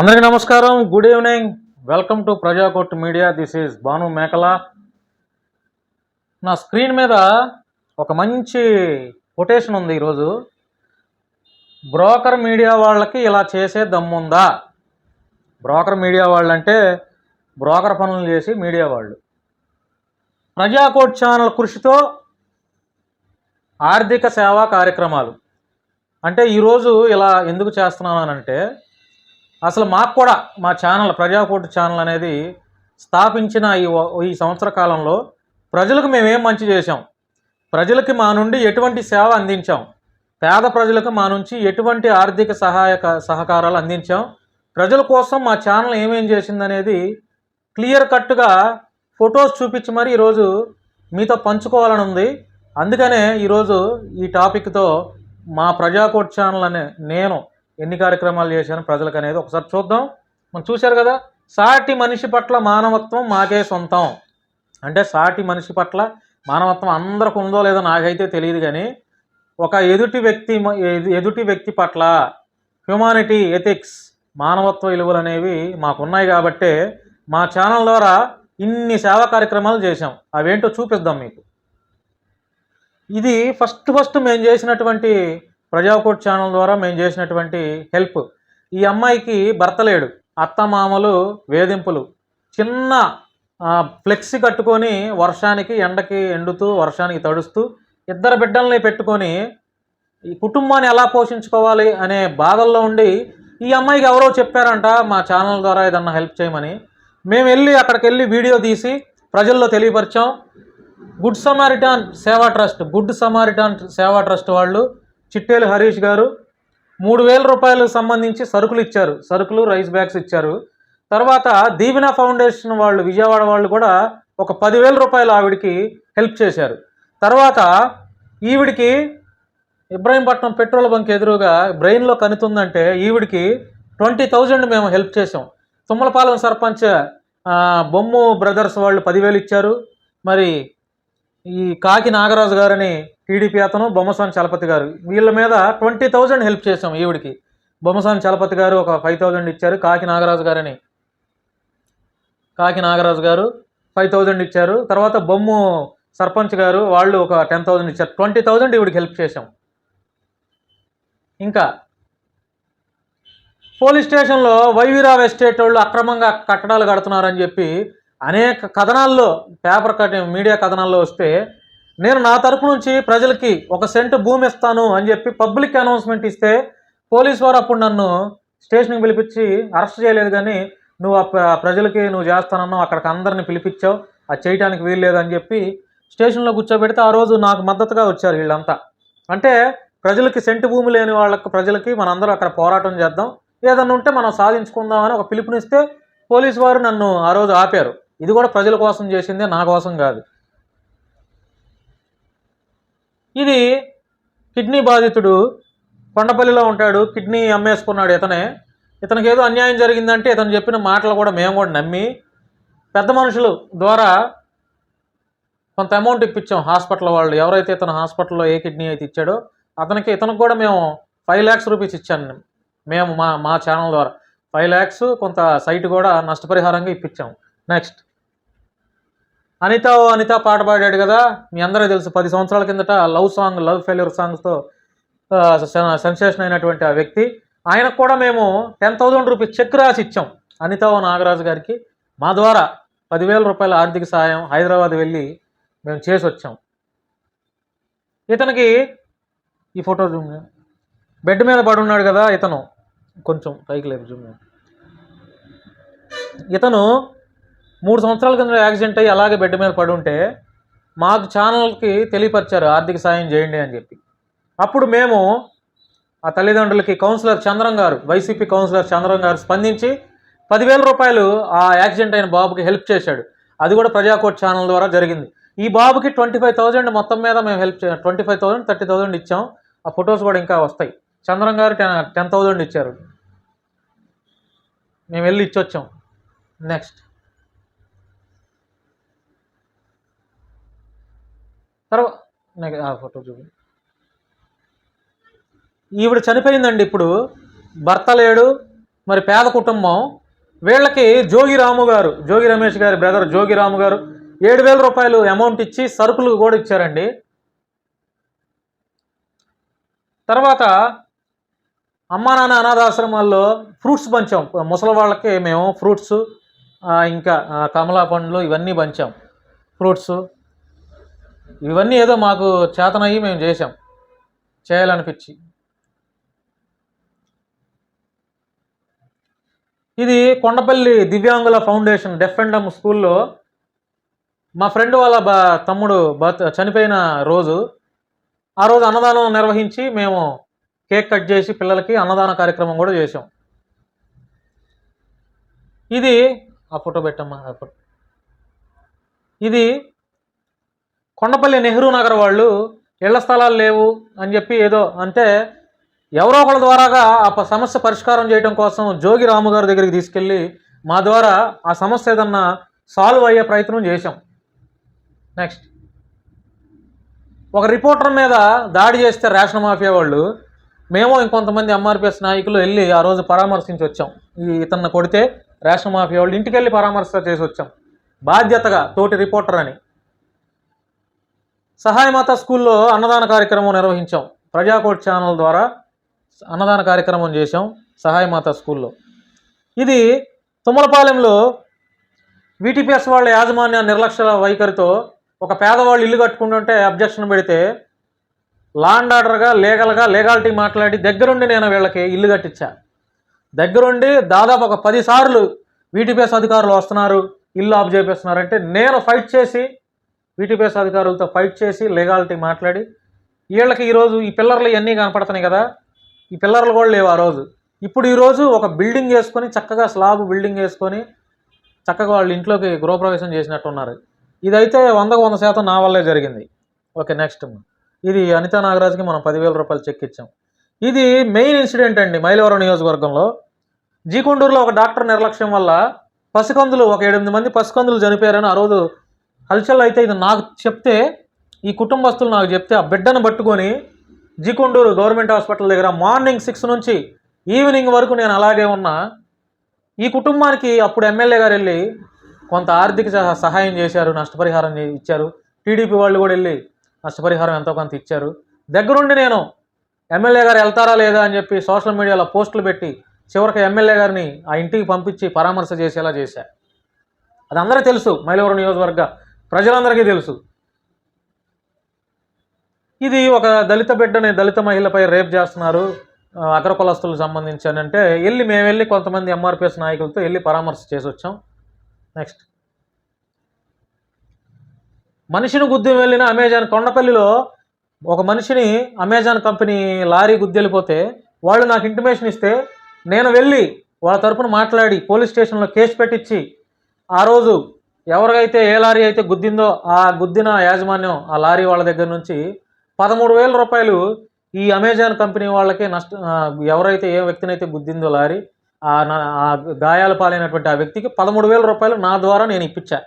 అందరికీ నమస్కారం. Good evening welcome to Praja Court media this is Bhanu Makala నా screen మీద ఒక మంచి కొటేషన్ ఉంది ఈరోజు. బ్రోకర్ మీడియా వాళ్ళకి ఇలా చేసే దమ్ముందా? బ్రోకర్ మీడియా వాళ్ళు అంటే బ్రోకర్ పనులు చేసి మీడియా వాళ్ళు. ప్రజాకోర్టు ఛానల్ కృషితో ఆర్థిక సేవా కార్యక్రమాలు. అంటే ఈరోజు ఇలా ఎందుకు చేస్తున్నానంటే అసలు మాకు కూడా మా ఛానల్ ప్రజాకోటి ఛానల్ అనేది స్థాపించిన ఈ ఈ సంవత్సర కాలంలో ప్రజలకు మేమేం మంచి చేశాం? ప్రజలకి మా నుండి ఎటువంటి సేవ అందించాం? పేద ప్రజలకు మా నుంచి ఎటువంటి ఆర్థిక సహాయక సహకారాలు అందించాం? ప్రజల కోసం మా ఛానల్ ఏమేం చేసిందనేది క్లియర్ కట్గా ఫొటోస్ చూపించి మరి ఈరోజు మీతో పంచుకోవాలని ఉంది అందుకనే ఈరోజు ఈ టాపిక్తో మా ప్రజాకోట్ ఛానల్ అనే నేను ఎన్ని కార్యక్రమాలు చేశాను ప్రజలకు అనేది ఒకసారి చూద్దాం. మనం చూశారు కదా సాటి మనిషి పట్ల మానవత్వం మాకే సొంతం. అంటే సాటి మనిషి పట్ల మానవత్వం అందరికి ఉందో లేదో నాకైతే తెలియదు కానీ ఒక ఎదుటి వ్యక్తి ఎదుటి వ్యక్తి పట్ల హ్యుమానిటీ ఎథిక్స్ మానవత్వ విలువలు అనేవి మాకున్నాయి కాబట్టే మా ఛానల్ ద్వారా ఇన్ని సేవా కార్యక్రమాలు చేశాం. అవేంటో చూపిద్దాం మీకు. ఇది ఫస్ట్ ఫస్ట్ మేము చేసినటువంటి ప్రజాకోట్ ఛానల్ ద్వారా మేము చేసినటువంటి హెల్ప్. ఈ అమ్మాయికి భర్త లేడు. అత్తమామలు వేధింపులు. చిన్న ఫ్లెక్సీ కట్టుకొని వర్షానికి ఎండకి ఎండుతూ వర్షానికి తడుస్తూ ఇద్దరు బిడ్డల్ని పెట్టుకొని ఈ కుటుంబాన్ని ఎలా పోషించుకోవాలి అనే బాధల్లో ఉండి ఈ అమ్మాయికి ఎవరో చెప్పారంట మా ఛానల్ ద్వారా ఏదన్నా హెల్ప్ చేయమని. మేము వెళ్ళి అక్కడికి వెళ్ళి వీడియో తీసి ప్రజల్లో తెలియపరిచాం. గుడ్ సమారిటాన్ సేవా ట్రస్ట్ గుడ్ సమారిటాన్ సేవా ట్రస్ట్ వాళ్ళు చిట్టేలు హరీష్ గారు మూడు వేల రూపాయలకు సంబంధించి సరుకులు ఇచ్చారు. సరుకులు రైస్ బ్యాగ్స్ ఇచ్చారు. తర్వాత దీవెన ఫౌండేషన్ వాళ్ళు విజయవాడ వాళ్ళు కూడా ఒక పదివేల రూపాయలు ఆవిడికి హెల్ప్ చేశారు. తర్వాత ఈవిడికి ఇబ్రాహీంపట్నం పెట్రోల్ బంక్ ఎదురుగా బ్రెయిన్లో కనుతుందంటే ఈవిడికి ట్వంటీ థౌజండ్ మేము హెల్ప్ చేసాం తుమ్మలపాలెం సర్పంచ్ బొమ్ము బ్రదర్స్ వాళ్ళు పదివేలు ఇచ్చారు. మరి ఈ కాకి నాగరాజు గారని టీడీపీ అతను బొమ్మసాని చలపతి గారు. వీళ్ళ మీద ట్వంటీ థౌజండ్ హెల్ప్ చేసాం ఈవిడికి. బొమ్మసాని చలపతి గారు ఒక ఫైవ్ థౌజండ్ ఇచ్చారు. కాకి నాగరాజు గారని. కాకి నాగరాజు గారు ఫైవ్ థౌజండ్ ఇచ్చారు. తర్వాత బొమ్ము సర్పంచ్ గారు వాళ్ళు ఒక టెన్ థౌజండ్ ఇచ్చారు. ట్వంటీ థౌజండ్ ఈవిడికి హెల్ప్ చేసాం ఇంకా పోలీస్ స్టేషన్లో వైవీరావ్ ఎస్టేట్ వాళ్ళు అక్రమంగా కట్టడాలు కడుతున్నారని చెప్పి అనేక కథనాల్లో పేపర్ కటింగ్ మీడియా కథనాల్లో వస్తే నేను నా తరపు నుంచి ప్రజలకి ఒక సెంటు భూమి ఇస్తాను అని చెప్పి పబ్లిక్ అనౌన్స్మెంట్ ఇస్తే పోలీస్ వారు అప్పుడు నన్ను స్టేషన్కి పిలిపించి అరెస్ట్ చేయలేదు కానీ నువ్వు ఆ ప్రజలకి నువ్వు చేస్తానన్నావు అక్కడికి అందరిని పిలిపించావు అది చేయడానికి వీలు లేదని చెప్పి స్టేషన్లో కూర్చోబెడితే ఆ రోజు నాకు మద్దతుగా వచ్చారు వీళ్ళంతా. అంటే ప్రజలకి సెంటు భూమి లేని వాళ్ళకి ప్రజలకి మనందరం అక్కడ పోరాటం చేద్దాం. ఏదన్నా ఉంటే మనం సాధించుకుందాం అని ఒక పిలుపునిస్తే పోలీసు వారు నన్ను ఆ రోజు ఆపారు. ఇది కూడా ప్రజల కోసం చేసిందే నా కోసం కాదు. ఇది కిడ్నీ బాధితుడు కొండపల్లిలో ఉంటాడు కిడ్నీ అమ్మేసుకున్నాడు ఇతనే. ఇతనికి ఏదో అన్యాయం జరిగిందంటే ఇతను చెప్పిన మాటలు కూడా మేము కూడా నమ్మి పెద్ద మనుషులు ద్వారా కొంత అమౌంట్ ఇప్పించాం హాస్పిటల్ వాళ్ళు. ఎవరైతే ఇతను హాస్పిటల్లో ఏ కిడ్నీ అయితే ఇచ్చాడో అతనికి ఇతనికి కూడా మేము ఫైవ్ ల్యాక్స్ రూపీస్ ఇచ్చాను మేము. మా మా ఛానల్ ద్వారా. ఫైవ్ ల్యాక్స్ కొంత సైట్ కూడా నష్టపరిహారంగా ఇప్పించాం. నెక్స్ట్. అనిత ఓ అనిత పాట పాడాడు కదా. మీ అందరూ తెలుసు పది సంవత్సరాల కిందట లవ్ సాంగ్ లవ్ ఫెయిల్యూర్ సాంగ్స్తో సెన్సేషన్ అయినటువంటి ఆ వ్యక్తి. ఆయనకు కూడా మేము టెన్ థౌజండ్ రూపీస్ చెక్ రాసి ఇచ్చాం. అనిత ఓ నాగరాజు గారికి మా ద్వారా పదివేల రూపాయల ఆర్థిక సాయం హైదరాబాద్ వెళ్ళి మేము చేసి వచ్చాం. ఇతనికి ఈ ఫోటో జూమ్ బెడ్ మీద పడి ఉన్నాడు కదా ఇతను. కొంచెం పైకి లేదు జూమ్ ఇతను మూడు సంవత్సరాల కింద యాక్సిడెంట్ అయ్యి అలాగే బెడ్ మీద పడి ఉంటే మాకు ఛానల్కి తెలియపరిచారు ఆర్థిక సాయం చేయండి అని చెప్పి. అప్పుడు మేము ఆ తల్లిదండ్రులకి కౌన్సిలర్ చంద్రం గారు వైసీపీ కౌన్సిలర్ చంద్రం గారు స్పందించి పదివేల రూపాయలు ఆ యాక్సిడెంట్ అయిన బాబుకి హెల్ప్ చేశాడు. అది కూడా ప్రజాకోట్ ఛానల్ ద్వారా జరిగింది. ఈ బాబుకి ట్వంటీ ఫైవ్ థౌజండ్ మొత్తం మీద మేము హెల్ప్ చే twenty five thousand thirty thousand ఇచ్చాం. ఆ ఫొటోస్ కూడా ఇంకా వస్తాయి. చంద్రం గారు టెన్ టెన్ థౌజండ్ ఇచ్చారు. మేము వెళ్ళి ఇచ్చొచ్చాం. నెక్స్ట్. తర్వాత ఆ ఫోటో చూపి ఈవిడ చనిపోయిందండి ఇప్పుడు. భర్త లేడు మరి పేద కుటుంబం. వీళ్ళకి జోగి రాము గారు జోగి రమేష్ గారి బ్రదర్ జోగిరాము గారు ఏడు వేల రూపాయలు అమౌంట్ ఇచ్చి సరుకులు కూడా ఇచ్చారండి. తర్వాత అమ్మా నాన్న అనాథాశ్రమాల్లో ఫ్రూట్స్ పంచాం. ముసలి వాళ్ళకి మేము ఫ్రూట్స్ ఇంకా కమలా పండ్లు ఇవన్నీ పంచాం. ఫ్రూట్స్. ఇవన్నీ ఏదో మాకు చేతనయ్యి మేము చేసాం చేయాలనిపించి. ఇది కొండపల్లి దివ్యాంగుల ఫౌండేషన్ డెఫ్ అండ్ డమ్ స్కూల్లో మా ఫ్రెండ్ వాళ్ళ బా తమ్ముడు బత్ చనిపోయిన రోజు. ఆ రోజు అన్నదానం నిర్వహించి మేము కేక్ కట్ చేసి పిల్లలకి అన్నదాన కార్యక్రమం కూడా చేసాం ఇది ఆ ఫోటో పెట్టమ్మా ఇది కొండపల్లి నెహ్రూ నగర్ వాళ్ళు ఇళ్ళ స్థలాలు లేవు అని చెప్పి ఏదో అంటే ఎవరో ఒకళ్ళ ద్వారాగా ఆ సమస్య పరిష్కారం చేయడం కోసం జోగి రాము గారి దగ్గరికి తీసుకెళ్ళి మా ద్వారా ఆ సమస్య ఏదన్నా సాల్వ్ అయ్యే ప్రయత్నం చేశాం. నెక్స్ట్. ఒక రిపోర్టర్ మీద దాడి చేస్తే రేషన్ మాఫియా వాళ్ళు మేము ఇంకొంతమంది ఎంఆర్పిఎస్ నాయకులు వెళ్ళి ఆ రోజు పరామర్శించి వచ్చాం. ఈ ఇతన్ని కొడితే రేషన్ మాఫియా వాళ్ళు ఇంటికి వెళ్ళి పరామర్శ చేసి వచ్చాం. బాధ్యతగా తోటి రిపోర్టర్ అని. సహాయమాత స్కూల్లో అన్నదాన కార్యక్రమం నిర్వహించాం. ప్రజాకోట్ ఛానల్ ద్వారా అన్నదాన కార్యక్రమం చేశాం సహాయమాత స్కూల్లో. ఇది తుమ్మలపాలెంలో వీటీపీఎస్ వాళ్ళ యాజమాన్య నిర్లక్ష్య వైఖరితో ఒక పేదవాళ్ళు ఇల్లు కట్టుకుంటుంటే అబ్జెక్షన్ పెడితే లాండ్ ఆర్డర్గా లీగల్గా లీగాలిటీ మాట్లాడి దగ్గరుండి నేను వీళ్ళకి ఇల్లు కట్టించా. దగ్గరుండి దాదాపు ఒక పదిసార్లు వీటీపీఎస్ అధికారులు వస్తున్నారు ఇల్లు ఆఫ్ చేపిస్తున్నారంటే నేను ఫైట్ చేసి వీటీపీఎస్ అధికారులతో ఫైట్ చేసి లీగాలిటీ మాట్లాడి వీళ్ళకి ఈరోజు ఈ పిల్లర్లు ఇవన్నీ కనపడుతున్నాయి కదా ఈ పిల్లర్లు కూడా లేవు ఆ రోజు. ఇప్పుడు ఈరోజు ఒక బిల్డింగ్ వేసుకొని చక్కగా స్లాబ్ బిల్డింగ్ వేసుకొని చక్కగా వాళ్ళు ఇంట్లోకి గృహప్రవేశం చేసినట్టు ఉన్నారు ఇదైతే వందకు వంద శాతం నా వల్లే జరిగింది. ఓకే నెక్స్ట్ ఇది అనితా నాగరాజ్కి మనం పదివేల రూపాయలు చెక్ ఇచ్చాం. ఇది మెయిన్ ఇన్సిడెంట్ అండి మైలవరం నియోజకవర్గంలో. జీకొండూరులో ఒక డాక్టర్ నిర్లక్ష్యం వల్ల పసికందులు ఒక ఎనిమిది మంది పసికందులు చనిపోయారని ఆ రోజు హల్చల్ అయితే ఇది నాకు చెప్తే ఈ కుటుంబస్తులు నాకు చెప్తే ఆ బిడ్డను పట్టుకొని జీకొండూరు గవర్నమెంట్ హాస్పిటల్ దగ్గర మార్నింగ్ సిక్స్ నుంచి ఈవినింగ్ వరకు నేను అలాగే ఉన్నా. ఈ కుటుంబానికి అప్పుడు ఎమ్మెల్యే గారు వెళ్ళి కొంత ఆర్థిక సహ- సహాయం చేశారు నష్టపరిహారం ఇచ్చారు. టీడీపీ వాళ్ళు కూడా వెళ్ళి నష్టపరిహారం ఎంతో కొంత ఇచ్చారు. దగ్గరుండి నేను ఎమ్మెల్యే గారు వెళ్తారా లేదా అని చెప్పి సోషల్ మీడియాలో పోస్టులు పెట్టి చివరికి ఎమ్మెల్యే గారిని ఆ ఇంటికి పంపించి పరామర్శ చేసేలా చేశా. అది అందరికీ తెలుసు మైలవరం నియోజకవర్గ ప్రజలందరికీ తెలుసు. ఇది ఒక దళిత బిడ్డని దళిత మహిళపై రేప్ చేస్తున్నారు. అగ్ర కులస్తులకు సంబంధించి అని అంటే వెళ్ళి మేము వెళ్ళి కొంతమంది ఎంఆర్పిఎస్ నాయకులతో వెళ్ళి పరామర్శ చేసి వచ్చాం. నెక్స్ట్ మనిషిని గుద్ది వెళ్ళిన అమెజాన్ కొండపల్లిలో ఒక మనిషిని అమెజాన్ కంపెనీ లారీ గుద్దెళ్ళిపోతే వాళ్ళు నాకు ఇంటిమేషన్ ఇస్తే నేను వెళ్ళి వాళ్ళ తరపున మాట్లాడి పోలీస్ స్టేషన్లో కేసు పెట్టించి ఆ రోజు ఎవరికైతే ఏ లారీ అయితే గుద్దిందో ఆ గుద్దిన యాజమాన్యం ఆ లారీ వాళ్ళ దగ్గర నుంచి పదమూడు వేల రూపాయలు ఈ అమెజాన్ కంపెనీ వాళ్ళకే నష్ట ఎవరైతే ఏ వ్యక్తినైతే గుద్దిందో లారీ ఆ నా- గాయాల పాలైనటువంటి ఆ వ్యక్తికి పదమూడు వేల రూపాయలు నా ద్వారా నేను ఇప్పించా.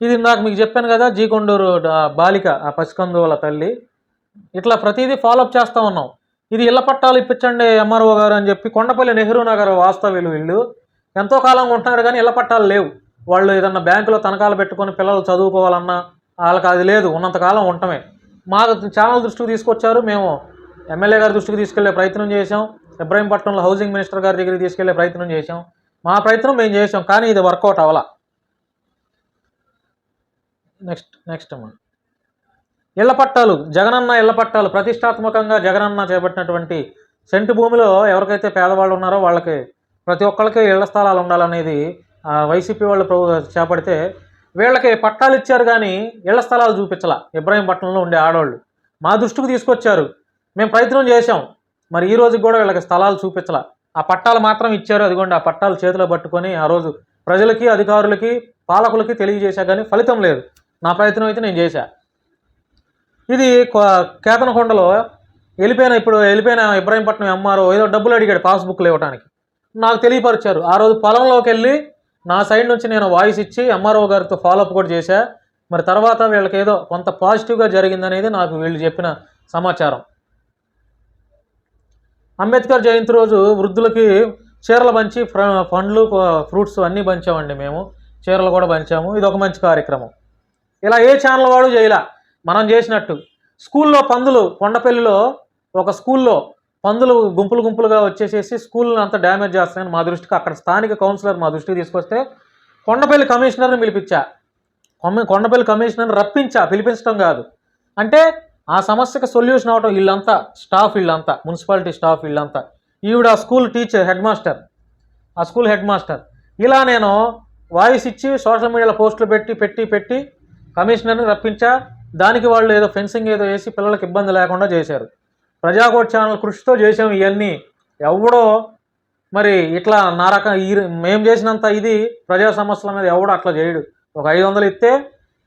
ఇది నాకు మీకు చెప్పాను కదా జీకొండూరు బాలిక ఆ పసికందువుల తల్లి. ఇట్లా ప్రతిదీ ఫాలోఅప్ చేస్తూ ఉన్నాం. ఇది ఇళ్ళ పట్టాలు ఇప్పించండి ఎంఆర్ఓ గారు అని చెప్పి కొండపల్లి నెహ్రూ నగర్ వాస్తవ్యులు వీళ్ళు. ఎంతో కాలంగా ఉంటున్నారు కానీ ఇళ్ళ పట్టాలు లేవు. వాళ్ళు ఏదన్నా బ్యాంకులో తనఖాలు పెట్టుకొని పిల్లలు చదువుకోవాలన్నా వాళ్ళకి అది లేదు. ఉన్నంతకాలం ఉండటమే. మాకు ఛానల్ దృష్టికి తీసుకొచ్చారు. మేము ఎమ్మెల్యే గారి దృష్టికి తీసుకెళ్ళే ప్రయత్నం చేశాం. ఇబ్రాహీంపట్నంలో హౌసింగ్ మినిస్టర్ గారి దగ్గరికి తీసుకెళ్ళే ప్రయత్నం చేశాం. మా ప్రయత్నం మేము చేసాం కానీ ఇది వర్కౌట్ అవ్వాల. నెక్స్ట్ నెక్స్ట్ అమ్మా ఇళ్ళ పట్టాలు జగనన్న ఇళ్ళ పట్టాలు ప్రతిష్టాత్మకంగా జగనన్న చేపట్టినటువంటి సెంటు భూమిలో ఎవరికైతే పేదవాళ్ళు ఉన్నారో వాళ్ళకి ప్రతి ఒక్కరికి ఇళ్ళ స్థలాలు ఉండాలనేది వైసీపీ వాళ్ళు ప్రభు చేపడితే వీళ్ళకి పట్టాలు ఇచ్చారు కానీ ఇళ్ళ స్థలాలు చూపించాల. ఇబ్రాహీంపట్నంలో ఉండే ఆడవాళ్ళు మా దృష్టికి తీసుకొచ్చారు. మేము ప్రయత్నం చేశాం. మరి ఈ రోజుకి కూడా వీళ్ళకి స్థలాలు చూపించాల. ఆ పట్టాలు మాత్రం ఇచ్చారు. అదిగోండి ఆ పట్టాలు చేతిలో పట్టుకొని ఆ రోజు ప్రజలకి అధికారులకి పాలకులకి తెలియజేశా కానీ ఫలితం లేదు. నా ప్రయత్నం అయితే నేను చేశా. ఇది కేతనకొండలో వెళ్ళిపోయిన ఇప్పుడు వెళ్ళిపోయిన ఇబ్రాహీంపట్నం ఎంఆర్ఓ ఏదో డబ్బులు అడిగాడు పాస్బుక్లు ఇవ్వడానికి నాకు తెలియపరిచారు. ఆ రోజు పొలంలోకి వెళ్ళి నా సైడ్ నుంచి నేను వాయిస్ ఇచ్చి ఎంఆర్ఓ గారితో ఫాలోఅప్ కూడా చేశా. మరి తర్వాత వీళ్ళకి ఏదో కొంత పాజిటివ్గా జరిగిందనేది నాకు వీళ్ళు చెప్పిన సమాచారం. అంబేద్కర్ జయంతి రోజు వృద్ధులకి చీరలు పంచి ఫ్ర- పండ్లు ఫ్రూట్స్ అన్నీ పంచామండి మేము. చీరలు కూడా పంచాము. ఇది ఒక మంచి కార్యక్రమం. ఇలా ఏ ఛానల్ వాడు చేయలే. మనం చేసినట్టు. స్కూల్లో పందులు కొండపల్లిలో ఒక స్కూల్లో పందులు గుంపులు గుంపులుగా వచ్చేసేసి స్కూల్ని అంతా డ్యామేజ్ చేస్తాయని మా దృష్టికి అక్కడ స్థానిక కౌన్సిలర్ మా దృష్టికి తీసుకొస్తే కొండపల్లి కమిషనర్ని పిలిపించా. కొమ్మ- కొండపల్లి కమిషనర్ని రప్పించా పిలిపించడం కాదు. అంటే ఆ సమస్యకు సొల్యూషన్ అవటం వీళ్ళంతా స్టాఫ్ వీళ్ళంతా మున్సిపాలిటీ స్టాఫ్ వీళ్ళంతా. ఈవిడ ఆ స్కూల్ టీచర్ హెడ్ మాస్టర్. ఆ స్కూల్ హెడ్ మాస్టర్. ఇలా నేను వాయిస్ ఇచ్చి సోషల్ మీడియాలో పోస్టులు పెట్టి పెట్టి పెట్టి కమిషనర్ని రప్పించా. దానికి వాళ్ళు ఏదో ఫెన్సింగ్ ఏదో వేసి పిల్లలకు ఇబ్బంది లేకుండా చేశారు. ప్రజాకోట్ ఛానల్ కృషితో చేసాం ఇవన్నీ ఎవడో మరి ఇట్లా నా రకం ఈ మేము చేసినంత ఇది ప్రజా సమస్యల మీద ఎవడో అట్లా చేయడు. ఒక ఐదు వందలు ఇస్తే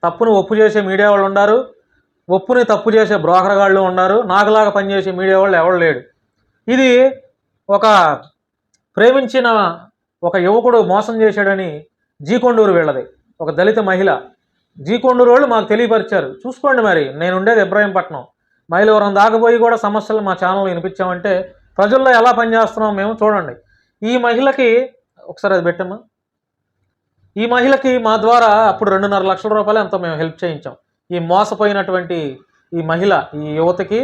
తప్పును ఒప్పు చేసే మీడియా వాళ్ళు ఉన్నారు ఒప్పుని తప్పు చేసే బ్రోకర్ వాళ్ళు ఉన్నారు నాకులాగా పనిచేసే మీడియా వాళ్ళు ఎవడు లేడు. ఇది ఒక ప్రేమించిన ఒక యువకుడు మోసం చేశాడని జీకొండూరు వీళ్ళది. ఒక దళిత మహిళ. జీకొండూరు వాళ్ళు మాకు తెలియపరిచారు. చూసుకోండి మరి నేను ఉండేది ఇబ్రాహీంపట్నం మైలవరం దాకపోయి కూడా సమస్యలు మా ఛానల్ వినిపించామంటే ప్రజల్లో ఎలా పనిచేస్తున్నాం మేము చూడండి. ఈ మహిళకి ఒకసారి అది పెట్టమ్మా. ఈ మహిళకి మా ద్వారా అప్పుడు రెండున్నర లక్షల రూపాయలు ఎంతో మేము హెల్ప్ చేయించాం. ఈ మోసపోయినటువంటి ఈ మహిళ ఈ యువతకి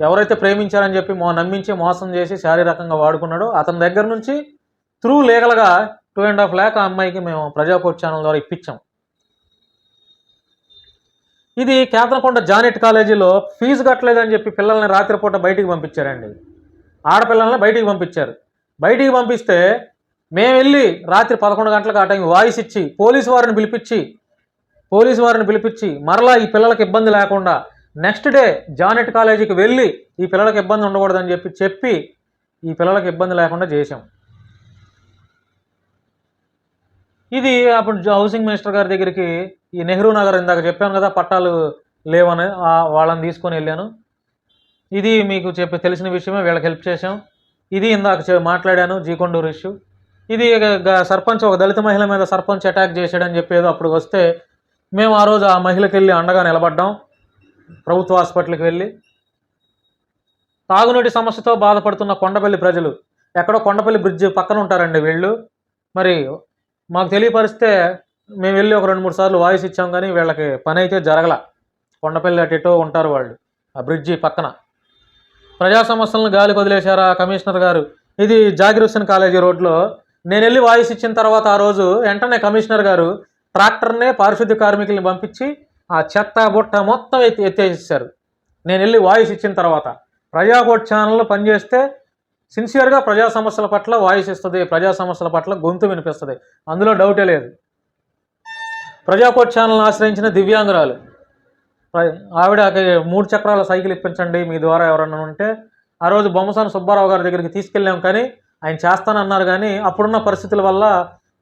ఎవరైతే ప్రేమించారని చెప్పి మో నమ్మించి మోసం చేసి శారీరకంగా వాడుకున్నాడో అతని దగ్గర నుంచి త్రూ లీగల్గా టూ అండ్ హాఫ్ ల్యాక్ ఆ అమ్మాయికి మేము ప్రజాకోట్ ఛానల్ ద్వారా ఇప్పించాం. ఇది కేతనకొండ జానెట్ కాలేజీలో ఫీజు కట్టలేదని చెప్పి పిల్లల్ని రాత్రిపూట బయటికి పంపించారండి. ఆడపిల్లల్ని బయటికి పంపించారు. బయటికి పంపిస్తే మేము వెళ్ళి రాత్రి పదకొండు గంటలకు ఆ టైం వాయిస్ ఇచ్చి పోలీసు వారిని పిలిపించి పోలీసు వారిని పిలిపించి మరలా ఈ పిల్లలకు ఇబ్బంది లేకుండా నెక్స్ట్ డే జానెట్ కాలేజీకి వెళ్ళి ఈ పిల్లలకు ఇబ్బంది ఉండకూడదని చెప్పి చెప్పి ఈ పిల్లలకు ఇబ్బంది లేకుండా చేశాం. ఇది అప్పుడు హౌసింగ్ మినిస్టర్ గారి దగ్గరికి ఈ నెహ్రూ నగర్ ఇందాక చెప్పాను కదా పట్టాలు లేవని వాళ్ళని తీసుకొని వెళ్ళాను. ఇది మీకు చెప్పి తెలిసిన విషయమే వీళ్ళకి హెల్ప్ చేశాం. ఇది ఇందాక మాట్లాడాను జీకొండూరు ఇష్యూ ఇది గ- సర్పంచ్ ఒక దళిత మహిళ మీద సర్పంచ్ అటాక్ చేశాడని చెప్పేదో అప్పుడు వస్తే మేము ఆ రోజు ఆ మహిళకి వెళ్ళి అండగా నిలబడ్డాం ప్రభుత్వ హాస్పిటల్కి వెళ్ళి. తాగునీటి సమస్యతో బాధపడుతున్న కొండపల్లి ప్రజలు ఎక్కడో కొండపల్లి బ్రిడ్జ్ పక్కన ఉంటారండి వీళ్ళు. మరి మాకు తెలియపరిస్తే మేము వెళ్ళి ఒక రెండు మూడు సార్లు వాయిస్ ఇచ్చాం కానీ వీళ్ళకి పని అయితే జరగల. కొండపల్లి అటెటో ఉంటారు వాళ్ళు. ఆ బ్రిడ్జి పక్కన. ప్రజా సమస్యలను గాలి వదిలేశారా కమిషనర్ గారు? ఇది జాకిర్ హుస్సేన్ కాలేజీ రోడ్లో. నేను వెళ్ళి వాయిస్ ఇచ్చిన తర్వాత ఆ రోజు వెంటనే కమిషనర్ గారు ట్రాక్టర్నే పారిశుద్ధ్య కార్మికుల్ని పంపించి ఆ చెత్త బుట్ట మొత్తం ఎత్తి ఎత్తేసేసారు నేను వెళ్ళి వాయిస్ ఇచ్చిన తర్వాత. ప్రజాకోట్ ఛానల్లో పనిచేస్తే సిన్సియర్గా ప్రజా సమస్యల పట్ల వాయిస్ ఇస్తుంది ప్రజా సమస్యల పట్ల గొంతు వినిపిస్తుంది. అందులో డౌటే లేదు. ప్రజాకోట్ ఛానల్ని ఆశ్రయించిన దివ్యాంగురాలు. ఆవిడ మూడు చక్రాల సైకిల్ ఇప్పించండి మీ ద్వారా ఎవరన్నా ఉంటే. ఆ రోజు బొమ్మసాని సుబ్బారావు గారి దగ్గరికి తీసుకెళ్ళాం కానీ ఆయన చేస్తానన్నారు కానీ అప్పుడున్న పరిస్థితుల వల్ల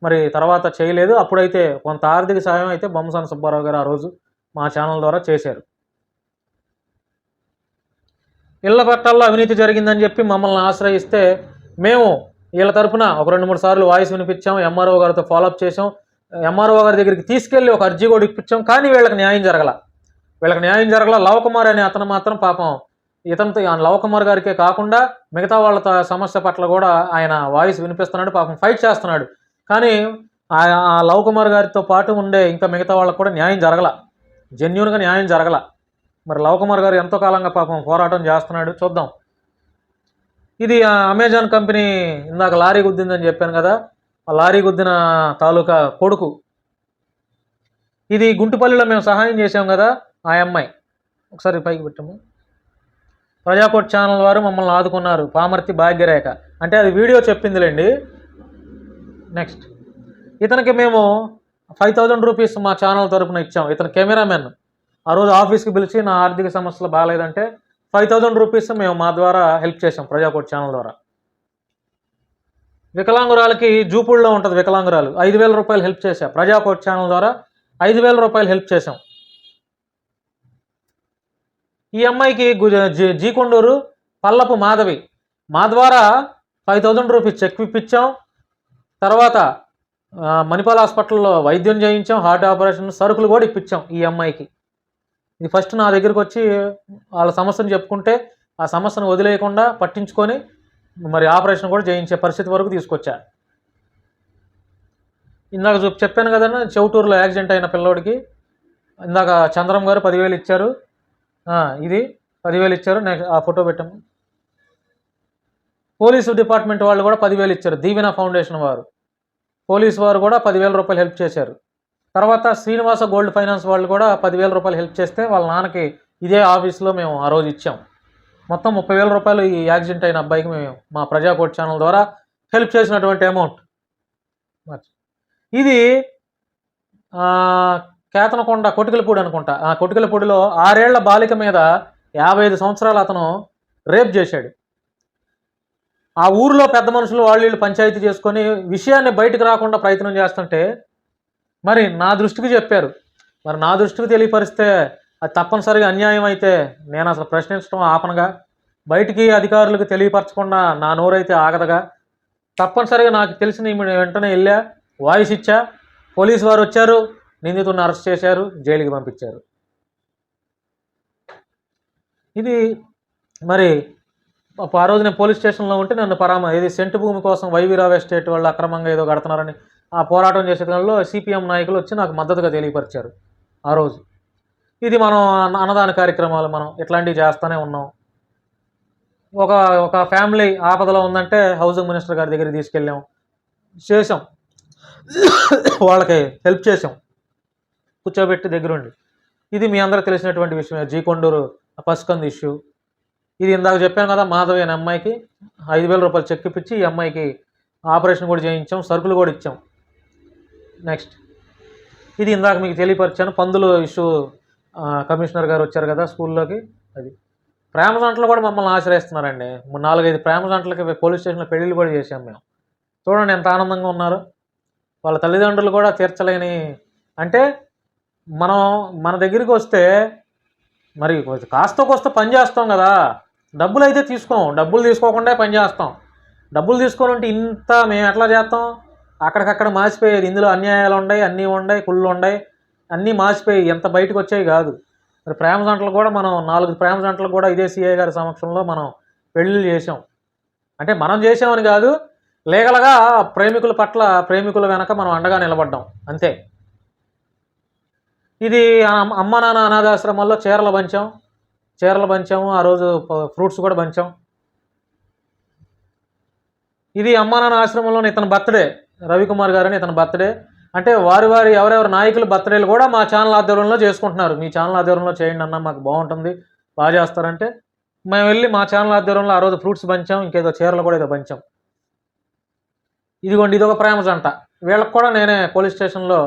మరి తర్వాత చేయలేదు. అప్పుడైతే కొంత ఆర్థిక సాయం అయితే బొమ్మసాని సుబ్బారావు గారు ఆ రోజు మా ఛానల్ ద్వారా చేశారు. ఇళ్ళ పట్టాల్లో అవినీతి జరిగిందని చెప్పి మమ్మల్ని ఆశ్రయిస్తే మేము వీళ్ళ తరఫున ఒక రెండు మూడు సార్లు వాయిస్ వినిపించాం ఎంఆర్ఓ గారితో ఫాలోఅప్ చేసాం ఎంఆర్ఓ గారి దగ్గరికి తీసుకెళ్ళి ఒక అర్జీ కూడా ఇప్పించాం. కానీ వీళ్ళకి న్యాయం జరగల. వీళ్ళకి న్యాయం జరగల. లవకుమార్ అనే అతను మాత్రం పాపం ఇతనితో ఆ లవకుమార్ గారికే కాకుండా మిగతా వాళ్ళ సమస్య పట్ల కూడా ఆయన వాయిస్ వినిపిస్తున్నాడు పాపం ఫైట్ చేస్తున్నాడు. కానీ ఆ లవకుమార్ గారితో పాటు ఉండే ఇంకా మిగతా వాళ్ళకు కూడా న్యాయం జరగల. జెన్యున్గా న్యాయం జరగల. మరి లవకుమార్ గారు ఎంతో కాలంగా పాపం పోరాటం చేస్తున్నాడు. చూద్దాం. ఇది ఆ అమెజాన్ కంపెనీ ఇందాక లారీ గుద్దిందని చెప్పాను కదా. లారీ గుద్దిన తాలూకా కొడుకు. ఇది గుంటుపల్లిలో మేము సహాయం చేసాం కదా ఆ అమ్మాయి. ఒకసారి పైకి పెట్టాము ప్రజాకోట్ ఛానల్ వారు మమ్మల్ని ఆదుకున్నారు పామర్తి భాగ్యరేఖ. అంటే అది వీడియో చెప్పిందిలేండి. నెక్స్ట్. ఇతనికి మేము ఫైవ్ థౌజండ్ రూపీస్ మా ఛానల్ తరపున ఇచ్చాం ఇతను కెమెరామెన్. ఆ రోజు ఆఫీస్కి పిలిచి నా ఆర్థిక సమస్యలు బాగాలేదంటే ఫైవ్ థౌజండ్ రూపీస్ మేము మా ద్వారా హెల్ప్ చేసాం ప్రజాకోట్ ఛానల్ ద్వారా. వికలాంగురాలకి జూపుల్లో ఉంటుంది వికలాంగురాలు. ఐదు వేల రూపాయలు హెల్ప్ చేశా. ప్రజాకోట్ ఛానల్ ద్వారా ఐదు వేల రూపాయలు హెల్ప్ చేశాం. ఈ అమ్మాయికి జీ- జీకొండూరు పల్లపు మాధవి. మా ద్వారా ఫైవ్ థౌజండ్ రూపీస్ చెక్ ఇప్పించాం. తర్వాత మణిపాల్ హాస్పిటల్లో వైద్యం చేయించాం. హార్ట్ ఆపరేషన్ సరుకులు కూడా ఇప్పించాం ఈ అమ్మాయికి. ఇది ఫస్ట్ నా దగ్గరికి వచ్చి వాళ్ళ సమస్యను చెప్పుకుంటే ఆ సమస్యను వదిలేయకుండా పట్టించుకొని మరి ఆపరేషన్ కూడా చేయించే పరిస్థితి వరకు తీసుకొచ్చా. ఇందాక చూప్ చెప్పాను కదన్నా చెవుటూరులో యాక్సిడెంట్ అయిన పిల్లోడికి. ఇందాక చంద్రం గారు పదివేలు ఇచ్చారు. ఇది పదివేలు ఇచ్చారు. నెక్స్ట్ ఆ ఫోటో పెట్టాము పోలీసు డిపార్ట్మెంట్ వాళ్ళు కూడా పదివేలు ఇచ్చారు. దీవెన ఫౌండేషన్ వారు. పోలీసు వారు కూడా పదివేల రూపాయలు హెల్ప్ చేశారు. తర్వాత శ్రీనివాస గోల్డ్ ఫైనాన్స్ వాళ్ళు కూడా పదివేల రూపాయలు హెల్ప్ చేస్తే వాళ్ళ నాన్నకి ఇదే ఆఫీస్లో మేము ఆ రోజు ఇచ్చాం. మొత్తం ముప్పై వేల రూపాయలు ఈ యాక్సిడెంట్ అయిన అబ్బాయికి మేము మా ప్రజాకోట్ ఛానల్ ద్వారా హెల్ప్ చేసినటువంటి అమౌంట్ ఇది కేతనకొండ కొటికలపూడి అనుకుంటా. ఆ కొటికలపూడిలో ఆరేళ్ళ బాలిక మీద యాభై ఐదు సంవత్సరాలు అతను రేప్ చేశాడు. ఆ ఊరిలో పెద్ద మనుషులు వాళ్ళు వీళ్ళు పంచాయతీ చేసుకొని విషయాన్ని బయటకు రాకుండా ప్రయత్నం చేస్తుంటే మరి నా దృష్టికి చెప్పారు. మరి నా దృష్టికి తెలియపరిస్తే అది తప్పనిసరిగా అన్యాయం అయితే నేను అసలు ప్రశ్నించడం ఆపనగా బయటికి అధికారులకు తెలియపరచకుండా నా నోరైతే ఆగదగా తప్పనిసరిగా నాకు తెలిసిన వెంటనే వెళ్ళా వాయిస్ ఇచ్చా పోలీసు వారు వచ్చారు నిందితుడిని అరెస్ట్ చేశారు జైలుకి పంపించారు. ఇది మరి ఆ రోజు నేను పోలీస్ స్టేషన్లో ఉంటే నన్ను పరామ ఇది సెంటు భూమి కోసం వైవీరావు ఎస్టేట్ వాళ్ళు అక్రమంగా ఏదో కడుతున్నారని ఆ పోరాటం చేసే దానిలో సిపిఎం నాయకులు వచ్చి నాకు మద్దతుగా తెలియపరిచారు ఆ రోజు. ఇది మనం అన్నదాన కార్యక్రమాలు మనం ఇట్లాంటివి చేస్తూనే ఉన్నాం. ఒక ఒక ఫ్యామిలీ ఆపదలో ఉందంటే హౌసింగ్ మినిస్టర్ గారి దగ్గరికి తీసుకెళ్ళాం. చేసాం వాళ్ళకి హెల్ప్ చేసాం కూర్చోబెట్టి దగ్గరుండి. ఇది మీ అందరికి తెలిసినటువంటి విషయమే. జీకొండూరు పసుకంది ఇష్యూ. ఇది ఇందాక చెప్పాను కదా మాధవి అనే అమ్మాయికి ఐదు వేల రూపాయలు చెక్ ఇప్పించి ఈ అమ్మాయికి ఆపరేషన్ కూడా చేయించాం సరుకులు కూడా ఇచ్చాం. నెక్స్ట్. ఇది ఇందాక మీకు తెలియపరిచాను పందులు ఇష్యూ కమిషనర్ గారు వచ్చారు కదా స్కూల్లోకి? అది. ప్రేమ జంటలు కూడా మమ్మల్ని ఆశ్రయిస్తున్నారండి. మూడు నాలుగైదు ప్రేమ జంటలకి పోలీస్ స్టేషన్లో పెళ్ళిళ్ళు కూడా చేసాం మేము. చూడండి ఎంత ఆనందంగా ఉన్నారు. వాళ్ళ తల్లిదండ్రులు కూడా తీర్చలేని అంటే మనం మన దగ్గరికి వస్తే మరి కాస్త కోస్త పని చేస్తాం కదా. డబ్బులు అయితే తీసుకోం. డబ్బులు తీసుకోకుండా పని చేస్తాం. డబ్బులు తీసుకోవాలంటే ఇంత మేము ఎట్లా చేస్తాం? అక్కడికక్కడ మాసిపోయేది. ఇందులో అన్యాయాలు ఉన్నాయి అన్నీ ఉన్నాయి కుళ్ళు ఉన్నాయి అన్నీ మాసిపోయి ఎంత బయటకు వచ్చాయి కాదు. మరి ప్రేమ జంటలు కూడా మనం నాలుగు ప్రేమ జంటలు కూడా ఇదే సిఐ గారి సమక్షంలో మనం పెళ్ళిళ్ళు చేసాం అంటే మనం చేసామని కాదు లీగల్గా ప్రేమికుల పట్ల ప్రేమికుల వెనక మనం అండగా నిలబడ్డాం. అంతే. ఇది అమ్మ నాన్న అనాథాశ్రమాల్లో చీరలు పంచాం. చీరలు పంచాము ఆ రోజు ఫ్రూట్స్ కూడా పంచాం. ఇది అమ్మ నాన్న ఆశ్రమంలోని ఇతని బర్త్డే రవికుమార్ గారని ఇతని బర్త్డే. అంటే వారి వారి ఎవరెవరు నాయకులు బర్త్డేలు కూడా మా ఛానల్ ఆధ్వర్యంలో చేసుకుంటున్నారు. మీ ఛానల్ ఆధ్వర్యంలో చేయండి అన్న మాకు బాగుంటుంది. బాగా చేస్తారంటే మేము వెళ్ళి మా ఛానల్ ఆధ్వర్యంలో ఆ రోజు ఫ్రూట్స్ పంచాం ఇంకేదో చీరలు కూడా ఏదో పంచాం. ఇదిగోండి ఇది ఒక ప్రేమ జంట. వీళ్ళకి కూడా నేనే పోలీస్ స్టేషన్లో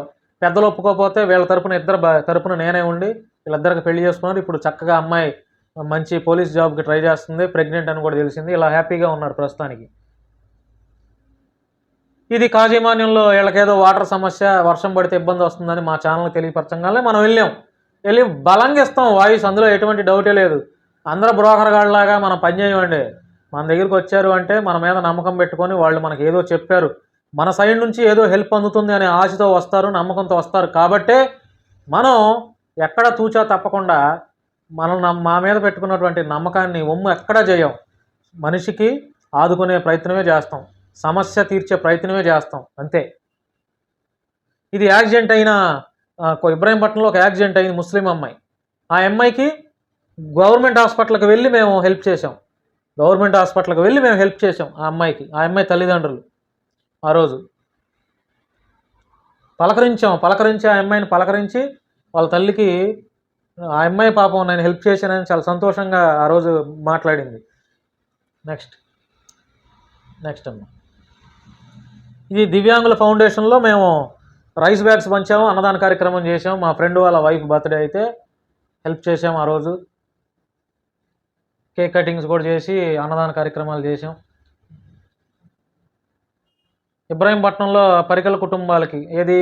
పెద్దలు ఒప్పుకోకపోతే వీళ్ళ తరపున ఇద్దరు తరపున నేనే ఉండి వీళ్ళిద్దరికి పెళ్ళి చేసుకున్నారు. ఇప్పుడు చక్కగా అమ్మాయి మంచి పోలీస్ జాబ్కి ట్రై చేస్తుంది ప్రెగ్నెంట్ అని కూడా తెలిసింది. ఇలా హ్యాపీగా ఉన్నారు ప్రస్తుతానికి. ఇది కాజీమాన్యంలో వీళ్ళకేదో వాటర్ సమస్య వర్షం పడితే ఇబ్బంది వస్తుందని మా ఛానల్ తెలియపరచంగానే మనం వెళ్ళాం. వెళ్ళి బలంగా ఇస్తాం వాయిస్ అందులో ఎటువంటి డౌటే లేదు. అందరూ బ్రోకర్ గాడిలాగా మనం పని చేయమండి. మన దగ్గరికి వచ్చారు అంటే మన మీద నమ్మకం పెట్టుకొని వాళ్ళు మనకి ఏదో చెప్పారు. మన సైడ్ నుంచి ఏదో హెల్ప్ అందుతుంది అనే ఆశతో వస్తారు నమ్మకంతో వస్తారు. కాబట్టే మనం ఎక్కడ తూచా తప్పకుండా మనం మా మీద పెట్టుకున్నటువంటి నమ్మకాన్ని ఒమ్ము ఎక్కడా చేయం మనిషికి ఆదుకునే ప్రయత్నమే చేస్తాం. సమస్య తీర్చే ప్రయత్నమే చేస్తాం అంతే. ఇది యాక్సిడెంట్ అయిన ఇబ్రాహీంపట్నంలో ఒక యాక్సిడెంట్ అయింది ముస్లిం అమ్మాయి. ఆ అమ్మాయికి గవర్నమెంట్ హాస్పిటల్కి వెళ్ళి మేము హెల్ప్ చేసాం గవర్నమెంట్ హాస్పిటల్కి వెళ్ళి మేము హెల్ప్ చేసాం ఆ అమ్మాయికి ఆ అమ్మాయి తల్లిదండ్రులు ఆ రోజు. పలకరించాం పలకరించి ఆ అమ్మాయిని పలకరించి వాళ్ళ తల్లికి ఆ అమ్మాయి పాపం నేను హెల్ప్ చేశానని చాలా సంతోషంగా ఆ రోజు మాట్లాడింది. నెక్స్ట్ నెక్స్ట్ అమ్మ. ఇది దివ్యాంగుల ఫౌండేషన్లో మేము రైస్ బ్యాగ్స్ పంచాము అన్నదాన కార్యక్రమం చేసాం మా ఫ్రెండ్ వాళ్ళ వైఫ్ బర్త్డే అయితే హెల్ప్ చేసాం ఆ రోజు. కేక్ కటింగ్స్ కూడా చేసి అన్నదాన కార్యక్రమాలు చేసాం ఇబ్రాహీంపట్నంలో పరికల కుటుంబాలకి ఏది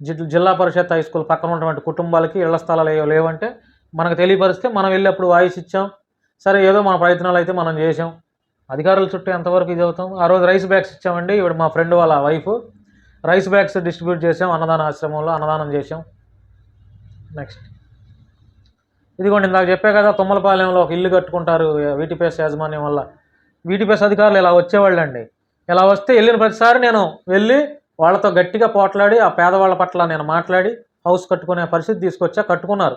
జి- జిల్లా పరిషత్ హై స్కూల్ పక్కన ఉన్నటువంటి కుటుంబాలకి ఇళ్ళ స్థలాలు ఏవో లేవంటే మనకు తెలియపరిస్తే మనం వెళ్ళి అప్పుడు వాయిస్ ఇచ్చాం. సరే ఏదో మన ప్రయత్నాలు అయితే మనం చేసాం అధికారుల చుట్టూ ఎంతవరకు ఇది అవుతాం. ఆ రోజు రైస్ బ్యాగ్స్ ఇచ్చామండి. ఇవి మా ఫ్రెండ్ వాళ్ళ వైఫ్. రైస్ బ్యాగ్స్ డిస్ట్రిబ్యూట్ చేసాం అన్నదాన ఆశ్రమంలో అన్నదానం చేసాం నెక్స్ట్ ఇదిగోండి ఇందాక చెప్పే కదా తుమ్మలపాలెంలో ఒక ఇల్లు కట్టుకుంటారు వీటిపేస్ యాజమాన్యం వల్ల. వీటిపైస్ అధికారులు ఇలా వచ్చేవాళ్ళండి. ఇలా వస్తే వెళ్ళిన ప్రతిసారి నేను వెళ్ళి వాళ్ళతో గట్టిగా పోట్లాడి ఆ పేదవాళ్ళ పట్ల నేను మాట్లాడి హౌస్ కట్టుకునే పరిస్థితి తీసుకొచ్చా కట్టుకున్నారు.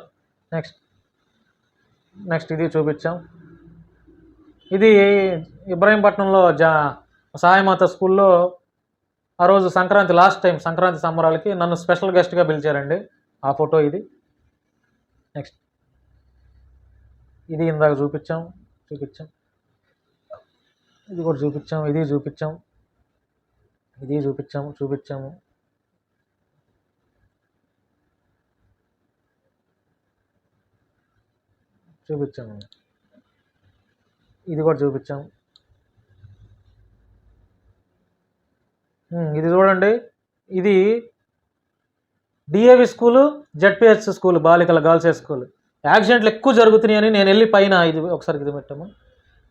నెక్స్ట్ నెక్స్ట్ ఇది చూపించాం. ఇది ఇబ్రాహీంపట్నంలో జా సాయిమాత స్కూల్లో ఆ రోజు సంక్రాంతి లాస్ట్ టైం సంక్రాంతి సంబరాలకి నన్ను స్పెషల్ గెస్ట్గా పిలిచారండి. ఆ ఫోటో ఇది. నెక్స్ట్. ఇది ఇందాక చూపించాం చూపించాం. ఇది కూడా చూపించాం ఇది చూపించాం. ఇది చూపించాము చూపించాము. చూపించాము. ఇది కూడా చూపించాం. ఇది చూడండి. ఇది డిఏవి స్కూలు జెడ్పిహెచ్ స్కూల్ బాలికల గర్ల్స్ హై స్కూల్. యాక్సిడెంట్లు ఎక్కువ జరుగుతున్నాయని నేను వెళ్ళి పైన ఇది ఒకసారి ఇది పెట్టాము.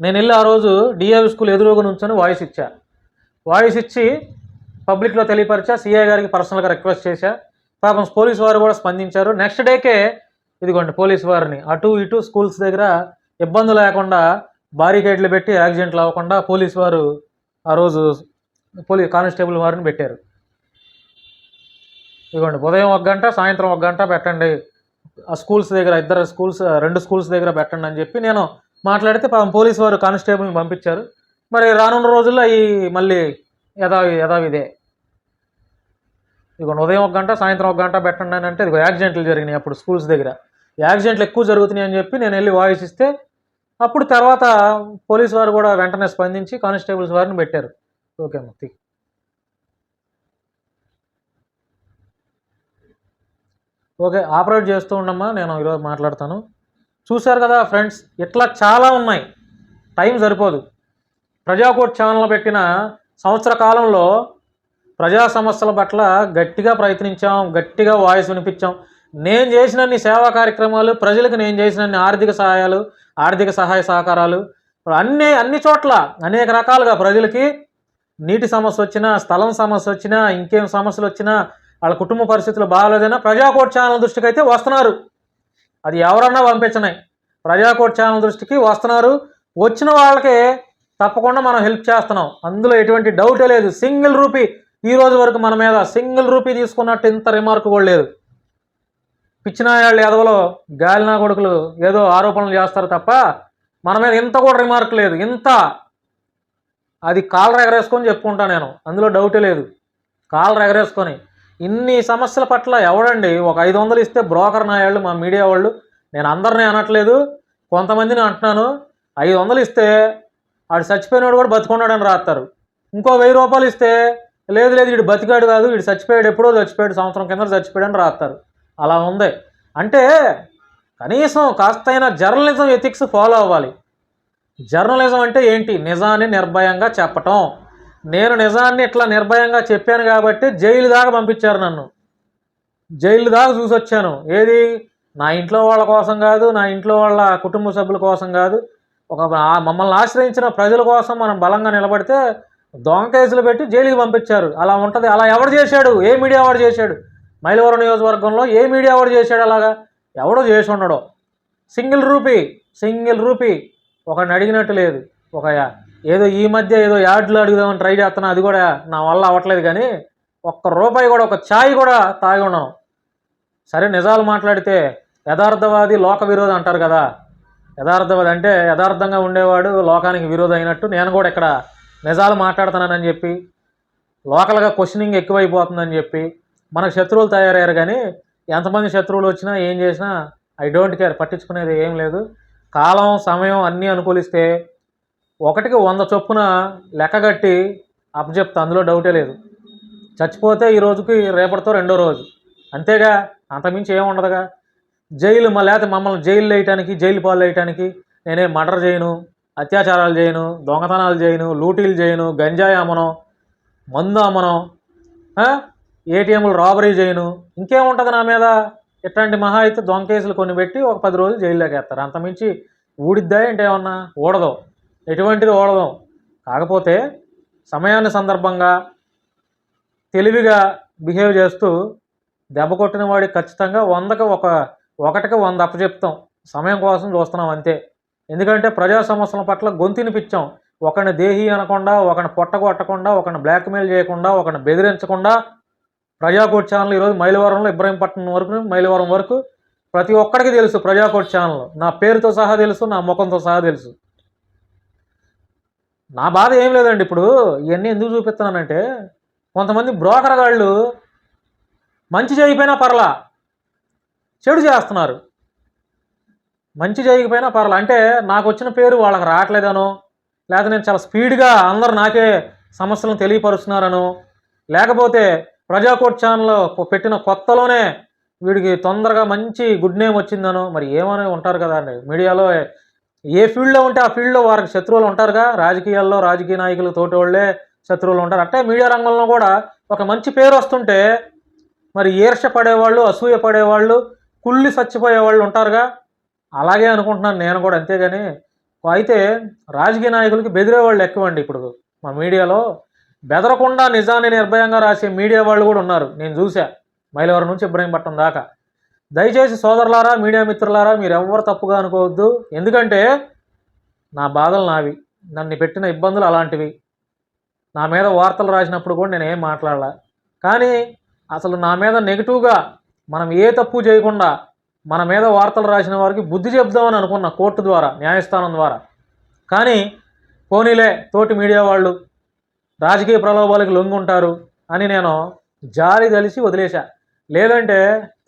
నేను వెళ్ళి ఆ రోజు డిఏవి స్కూల్ ఎదురుగా నుంచొని వాయిస్ ఇచ్చా. వాయిస్ ఇచ్చి పబ్లిక్లో తెలియపరిచా సిఐ గారికి పర్సనల్గా రిక్వెస్ట్ చేశా. పాపం పోలీస్ వారు కూడా స్పందించారు. నెక్స్ట్ డేకే ఇదిగోండి పోలీస్ వారిని. అటు ఇటు స్కూల్స్ దగ్గర ఇబ్బంది లేకుండా బారికేడ్లు పెట్టి యాక్సిడెంట్లు అవ్వకుండా పోలీస్ వారు ఆ రోజు పోలీస్ కానిస్టేబుల్ వారిని పెట్టారు. ఇదిగోండి ఉదయం ఒక గంట సాయంత్రం ఒక గంట పెట్టండి. ఆ స్కూల్స్ దగ్గర ఇద్దరు స్కూల్స్ రెండు స్కూల్స్ దగ్గర పెట్టండి అని చెప్పి నేను మాట్లాడితే పాపం పోలీస్ వారు కానిస్టేబుల్ని పంపించారు. మరి రానున్న రోజుల్లో ఈ మళ్ళీ యథావి యథావిదే ఇదిగోండి ఉదయం ఒక గంట సాయంత్రం ఒక గంట పెట్టండి అని అంటే ఇదిగో యాక్సిడెంట్లు జరిగినాయి అప్పుడు స్కూల్స్ దగ్గర. యాక్సిడెంట్లు ఎక్కువ జరుగుతున్నాయి అని చెప్పి నేను వెళ్ళి వాయిస్ ఇస్తే అప్పుడు తర్వాత పోలీస్ వారు కూడా వెంటనే స్పందించి కానిస్టేబుల్స్ వారిని పెట్టారు. ఓకే ముక్తి ఓకే ఆపరేట్ చేస్తూ ఉండమ్మా నేను ఈరోజు మాట్లాడతాను. చూశారు కదా ఫ్రెండ్స్ ఇట్లా చాలా ఉన్నాయి. టైం సరిపోదు. ప్రజాకోట్ ఛానల్ పెట్టిన సంవత్సర కాలంలో ప్రజా సమస్యల పట్ల గట్టిగా ప్రయత్నించాం గట్టిగా వాయిస్ వినిపించాం. నేను చేసినన్ని సేవా కార్యక్రమాలు ప్రజలకు నేను చేసినన్ని ఆర్థిక సహాయాలు ఆర్థిక సహాయ సహకారాలు అన్ని అన్ని చోట్ల అనేక రకాలుగా ప్రజలకి నీటి సమస్య వచ్చినా స్థలం సమస్య వచ్చినా ఇంకేం సమస్యలు వచ్చినా వాళ్ళ కుటుంబ పరిస్థితులు బాగాలేదైనా ప్రజాకోట్ ఛానల్ దృష్టికి అయితే వస్తున్నారు. అది ఎవరన్నా పంపించినాయి ప్రజాకోట్ ఛానల్ దృష్టికి వస్తున్నారు. వచ్చిన వాళ్ళకి తప్పకుండా మనం హెల్ప్ చేస్తున్నాం. అందులో ఎటువంటి డౌటే లేదు. సింగిల్ రూపీ ఈ రోజు వరకు మన మీద సింగిల్ రూపీ తీసుకున్నట్టు ఇంత రిమార్క్ కూడా లేదు. పిచ్చినాయాళ్ళు ఎదవలో గాలినా కొడుకులు ఏదో ఆరోపణలు చేస్తారు తప్ప మన మీద ఇంత కూడా రిమార్క్ లేదు. ఇంత. అది కాలర్ ఎగరేసుకొని చెప్పుకుంటా నేను. అందులో డౌటే లేదు. కాలర్ ఎగరేసుకొని. ఇన్ని సమస్యల పట్ల ఎవడండి? ఒక ఐదు వందలు ఇస్తే బ్రోకర్ నాయాళ్ళు మా మీడియా వాళ్ళు. నేను అందరినీ అనట్లేదు. కొంతమందిని అంటున్నాను. ఐదు వందలు ఇస్తే ఆడు చచ్చిపోయినాడు కూడా బతుకున్నాడని రాస్తారు. ఇంకో వెయ్యి రూపాయలు ఇస్తే లేదు లేదు వీడు బతికాడు కాదు. వీడు చచ్చిపోయాడు ఎప్పుడో చచ్చిపోయాడు సంవత్సరం కింద చచ్చిపోయాడు అని రాస్తారు. అలా ఉంది. అంటే కనీసం కాస్తైనా జర్నలిజం ఎథిక్స్ ఫాలో అవ్వాలి. జర్నలిజం అంటే ఏంటి? నిజాన్ని నిర్భయంగా చెప్పటం. నేను నిజాన్ని ఇట్లా నిర్భయంగా చెప్పాను కాబట్టి జైలు దాకా పంపించారు నన్ను. జైలు దాకా చూసి వచ్చాను ఏది? నా ఇంట్లో వాళ్ళ కోసం కాదు నా ఇంట్లో వాళ్ళ కుటుంబ సభ్యుల కోసం కాదు. ఒక ఆ మమ్మల్ని ఆశ్రయించిన ప్రజల కోసం మనం బలంగా నిలబడితే దొంగ కేసులు పెట్టి జైలుకి పంపించారు. అలా ఉంటుంది. అలా ఎవడు చేశాడు? ఏ మీడియా వాడు చేశాడు? మైలవరం నియోజకవర్గంలో ఏ మీడియా వాడు చేశాడు అలాగా? ఎవడో చేసి ఉండడు సింగిల్ రూపీ సింగిల్ రూపీ. ఒకడిని అడిగినట్టు లేదు. ఒక ఏదో ఈ మధ్య ఏదో యాడ్లు అడుగుదామని ట్రై చేస్తున్నా అది కూడా నా వల్ల అవ్వట్లేదు కానీ ఒక్క రూపాయి కూడా ఒక ఛాయ్ కూడా తాగి ఉన్నాను సరే నిజాలు మాట్లాడితే యథార్థవాది లోక విరోధి అంటారు కదా. యథార్థవాది అంటే యథార్థంగా ఉండేవాడు లోకానికి విరోధి అయినట్టు నేను కూడా ఇక్కడ నిజాలు మాట్లాడుతున్నానని చెప్పి లోకల్గా క్వశ్చనింగ్ ఎక్కువైపోతుందని చెప్పి మనకు శత్రువులు తయారయ్యారు కానీ ఎంతమంది శత్రువులు వచ్చినా ఏం చేసినా ఐ డోంట్ కేర్ పట్టించుకునేది ఏం లేదు. కాలం సమయం అన్నీ అనుకూలిస్తే ఒకటికి వంద చొప్పున లెక్కగట్టి అప్పచెప్తా అందులో డౌటే లేదు. చచ్చిపోతే ఈ రోజుకి రేపటితో రెండో రోజు. అంతేగా అంతమించి ఏముండదుగా జైలు లేకపోతే మమ్మల్ని జైలు వేయటానికి జైలు పాలు వేయటానికి నేనే మర్డర్ చేయను అత్యాచారాలు చేయను దొంగతనాలు చేయను లూటీలు చేయను గంజాయి అమ్మను మందు అమ్మను ఏటీఎంలు రాబరీ చేయను. ఇంకేముంటుంది నా మీద? ఇట్లాంటి మహా అయితే దొంగ కేసులు కొన్ని పెట్టి ఒక పది రోజులు జైల్లోకి వేస్తారు. అంతమించి ఊడిద్దా ఏంటి ఏమన్నా? ఊడదు. ఎటువంటిది ఊడదు. కాకపోతే సమయాన్ని సందర్భంగా తెలివిగా బిహేవ్ చేస్తూ దెబ్బ కొట్టిన వాడికి ఖచ్చితంగా వందకి ఒక ఒకటికి వంద అప్పచెప్తాం. సమయం కోసం చూస్తున్నాం అంతే. ఎందుకంటే ప్రజా సమస్యల పట్ల గొంతునిపించాం ఒకరిని దేహి అనకుండా ఒకరిని పొట్టగొట్టకుండా ఒకరిని బ్లాక్మెయిల్ చేయకుండా ఒకరిని బెదిరించకుండా ప్రజాకోట్ ఛానల్ ఈరోజు మైలవరంలో ఇబ్రాహీంపట్నం వరకు మైలవరం వరకు ప్రతి ఒక్కడికి తెలుసు ప్రజాకోట్ ఛానల్. నా పేరుతో సహా తెలుసు నా ముఖంతో సహా తెలుసు. నా బాధ ఏం లేదండి ఇప్పుడు. ఇవన్నీ ఎందుకు చూపిస్తున్నానంటే కొంతమంది బ్రోకర్ వాళ్ళు మంచి చేయకపోయినా పర్లా చెడు చేస్తున్నారు. మంచి చేయకపోయినా పర్లా. అంటే నాకు వచ్చిన పేరు వాళ్ళకి రావట్లేదనో లేకపోతే నేను చాలా స్పీడ్గా అందరు నాకే సమస్యలను తెలియపరుస్తున్నారనో లేకపోతే ప్రజాకోట్ ఛానల్ పెట్టిన కొత్తలోనే వీడికి తొందరగా మంచి గుడ్ నేమ్ వచ్చిందనో మరి ఏమని ఉంటారు కదా అండి. మీడియాలో ఏ ఫీల్డ్లో ఉంటే ఆ ఫీల్డ్లో వారికి శత్రువులు ఉంటారుగా. రాజకీయాల్లో రాజకీయ నాయకులు తోటి వాళ్ళే శత్రువులు ఉంటారు. అంటే మీడియా రంగంలో కూడా ఒక మంచి పేరు వస్తుంటే మరి ఈర్ష పడేవాళ్ళు అసూయ పడేవాళ్ళు కుళ్ళి చచ్చిపోయే వాళ్ళు ఉంటారుగా. అలాగే అనుకుంటున్నాను నేను కూడా అంతేగాని. అయితే రాజకీయ నాయకులకి బెదిరే వాళ్ళు ఎక్కువండి ఇప్పుడు మా మీడియాలో. బెదరకుండా నిజాన్ని నిర్భయంగా రాసే మీడియా వాళ్ళు కూడా ఉన్నారు. నేను చూసా మైలవరం నుంచి ఇబ్రహీంపట్నం దాకా. దయచేసి సోదరులారా మీడియా మిత్రులారా మీరు ఎవరు తప్పుగా అనుకోవద్దు. ఎందుకంటే నా బాధలు నావి. నన్ను పెట్టిన ఇబ్బందులు అలాంటివి. నా మీద వార్తలు రాసినప్పుడు కూడా నేను ఏం మాట్లాడాల. కానీ అసలు నా మీద నెగిటివ్గా మనం ఏ తప్పు చేయకుండా మన మీద వార్తలు రాసిన వారికి బుద్ధి చెప్దామని అనుకున్న కోర్టు ద్వారా న్యాయస్థానం ద్వారా. కానీ పోనీలే తోటి మీడియా వాళ్ళు రాజకీయ ప్రలోభాలకు లొంగుంటారు అని నేను జారి తెలిసి వదిలేశా. లేదంటే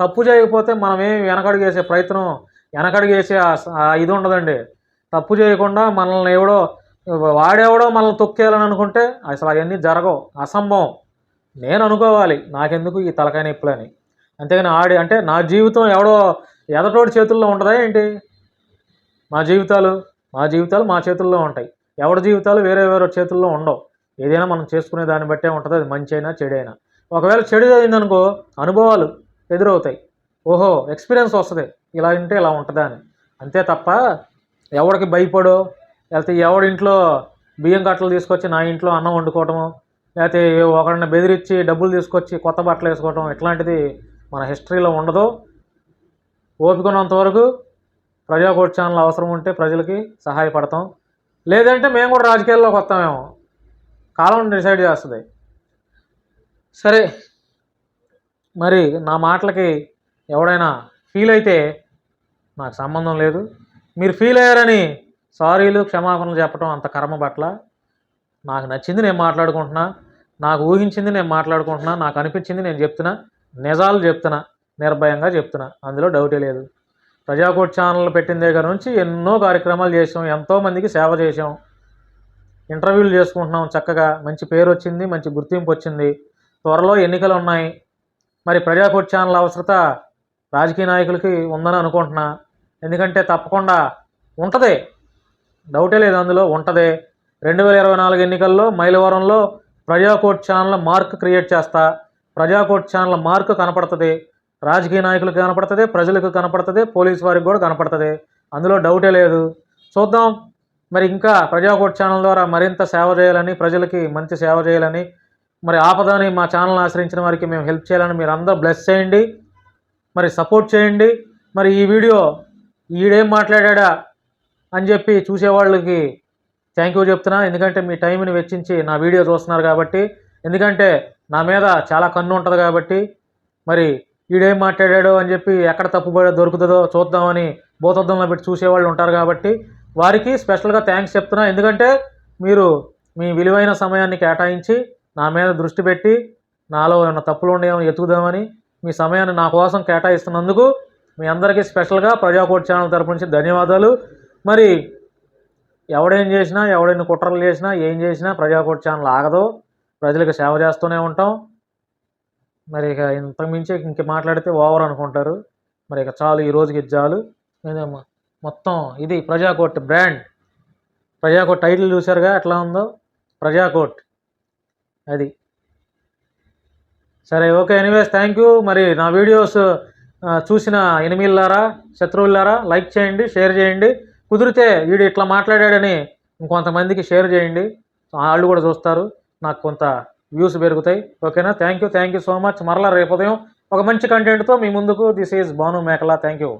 తప్పు చేయకపోతే మనమేమి వెనకడుగు వేసే ప్రయత్నం వెనకడుగు వేసే ఇది ఉండదండి. తప్పు చేయకుండా మనల్ని ఎవడో వాడెవడో మనల్ని తొక్కేయాలని అనుకుంటే అసలు అవన్నీ జరగవు అసంభవం. నేను అనుకోవాలి నాకెందుకు ఈ తలకాయ నొప్పులని? అంతేగాని ఆడి అంటే నా జీవితం ఎవడో ఎదటోడి చేతుల్లో ఉంటుందా ఏంటి? మా జీవితాలు మా జీవితాలు మా చేతుల్లో ఉంటాయి. ఎవరి జీవితాలు వేరే వేరే చేతుల్లో ఉండవు. ఏదైనా మనం చేసుకునే దాన్ని బట్టే ఉంటుంది అది మంచి అయినా చెడైనా. ఒకవేళ చెడు అయిందనుకో అనుభవాలు ఎదురవుతాయి. ఓహో ఎక్స్పీరియన్స్ వస్తుంది. ఇలా ఉంటే ఇలా ఉంటుందా అని. అంతే తప్ప ఎవడికి భయపడో లేకపోతే ఎవడింట్లో బియ్యం కట్టలు తీసుకొచ్చి నా ఇంట్లో అన్నం వండుకోవటము లేకపోతే ఒకరిని బెదిరించి డబ్బులు తీసుకొచ్చి కొత్త బట్టలు వేసుకోవటం ఇట్లాంటిది మన హిస్టరీలో ఉండదు. ఓపిక ఉన్నంత వరకు ఛానల్ అవసరం ఉంటే ప్రజలకి సహాయపడతాం. లేదంటే మేము కూడా రాజకీయాల్లోకి వస్తామేమో. కాలం డిసైడ్ చేస్తుంది. సరే మరి నా మాటలకి ఎవడైనా ఫీల్ అయితే నాకు సంబంధం లేదు. మీరు ఫీల్ అయ్యారని సారీలు క్షమాపణలు చెప్పడం అంత కర్మ పట్ల నాకు నచ్చింది నేను మాట్లాడుకుంటున్నా. నాకు ఊహించింది నేను మాట్లాడుకుంటున్నా. నాకు అనిపించింది నేను చెప్తున్నా. నిజాలు చెప్తున్నా. నిర్భయంగా చెప్తున్నా. అందులో డౌటే లేదు. ప్రజాకోట్ ఛానల్ పెట్టిన దగ్గర నుంచి ఎన్నో కార్యక్రమాలు చేసాం ఎంతోమందికి సేవ చేసాం ఇంటర్వ్యూలు చేసుకుంటున్నాం చక్కగా మంచి పేరు వచ్చింది మంచి గుర్తింపు వచ్చింది. త్వరలో ఎన్నికలు ఉన్నాయి. మరి ప్రజాకోట్ ఛానల్ అవసరత రాజకీయ నాయకులకి ఉందని అనుకుంటున్నా. ఎందుకంటే తప్పకుండా ఉంటుంది. డౌటే లేదు అందులో ఉంటుంది. రెండు వేల ఇరవై నాలుగు ఎన్నికల్లో మైలవరంలో ప్రజాకోట్ ఛానల్ మార్క్ క్రియేట్ చేస్తా. ప్రజాకోట్ ఛానల్ మార్క్ కనపడుతుంది. రాజకీయ నాయకులకు కనపడుతుంది ప్రజలకు కనపడుతుంది పోలీస్ వారికి కూడా కనపడుతుంది. అందులో డౌటే లేదు. చూద్దాం. మరి ఇంకా ప్రజాకోట్ ఛానల్ ద్వారా మరింత సేవ చేయాలని ప్రజలకి మంచి సేవ చేయాలని మరి ఆపదని మా ఛానల్ ఆశ్రయించిన వారికి మేము హెల్ప్ చేయాలని మీరు అందరూ బ్లెస్ చేయండి మరి సపోర్ట్ చేయండి. మరి ఈ వీడియో ఈడేం మాట్లాడా అని చెప్పి చూసేవాళ్ళకి థ్యాంక్ యూ చెప్తున్నా. ఎందుకంటే మీ టైంని వెచ్చించి నా వీడియో చూస్తున్నారు కాబట్టి ఎందుకంటే నా మీద చాలా కన్ను ఉంటుంది కాబట్టి మరి వీడేం మాట్లాడాడో అని చెప్పి ఎక్కడ తప్పుబడి దొరుకుతుందో చూద్దామని భూతద్దంలో పెట్టి చూసేవాళ్ళు ఉంటారు కాబట్టి వారికి స్పెషల్గా థ్యాంక్స్ చెప్తున్నా. ఎందుకంటే మీరు మీ విలువైన సమయాన్ని కేటాయించి నా మీద దృష్టి పెట్టి నాలో ఏమైనా తప్పులు ఉన్నాయేమో ఎతుకుదామని మీ సమయాన్ని నా కోసం కేటాయిస్తున్నందుకు మీ అందరికీ స్పెషల్గా ప్రజాకోట్ ఛానల్ తరపు నుంచి ధన్యవాదాలు. మరి ఎవడేం చేసినా ఎవడైనా కుట్రలు చేసినా ఏం చేసినా ప్రజాకోట్ ఛానల్ ఆగదు. ప్రజలకు సేవ చేస్తూనే ఉంటాం. మరి ఇక ఇంతకు మించి ఇంక మాట్లాడితే ఓవర్ అనుకుంటారు. మరి ఇక చాలు ఈ రోజుకి చాలు. ఇదేమ్మా. మొత్తం ఇది ప్రజాకోట్ బ్రాండ్. ప్రజాకోట్ టైటిల్ చూసారుగా ఎట్లా ఉందో? ప్రజాకోట్ అది. సరే ఓకే ఎనీవేస్ థ్యాంక్ యూ. మరి నా వీడియోస్ చూసిన ఎనిమిల్లారా శత్రువులారా లైక్ చేయండి షేర్ చేయండి. కుదిరితే వీడు ఇట్లా మాట్లాడాడని ఇంకొంతమందికి షేర్ చేయండి. వాళ్ళు కూడా చూస్తారు. నాకు కొంత వ్యూస్ పెరుగుతాయి. ఓకేనా? Thank you thank you so much. మరలా రేపు ఉదయం ఒక మంచి కంటెంట్తో మీ ముందుకు. This is Bhanu Makala. Thank you.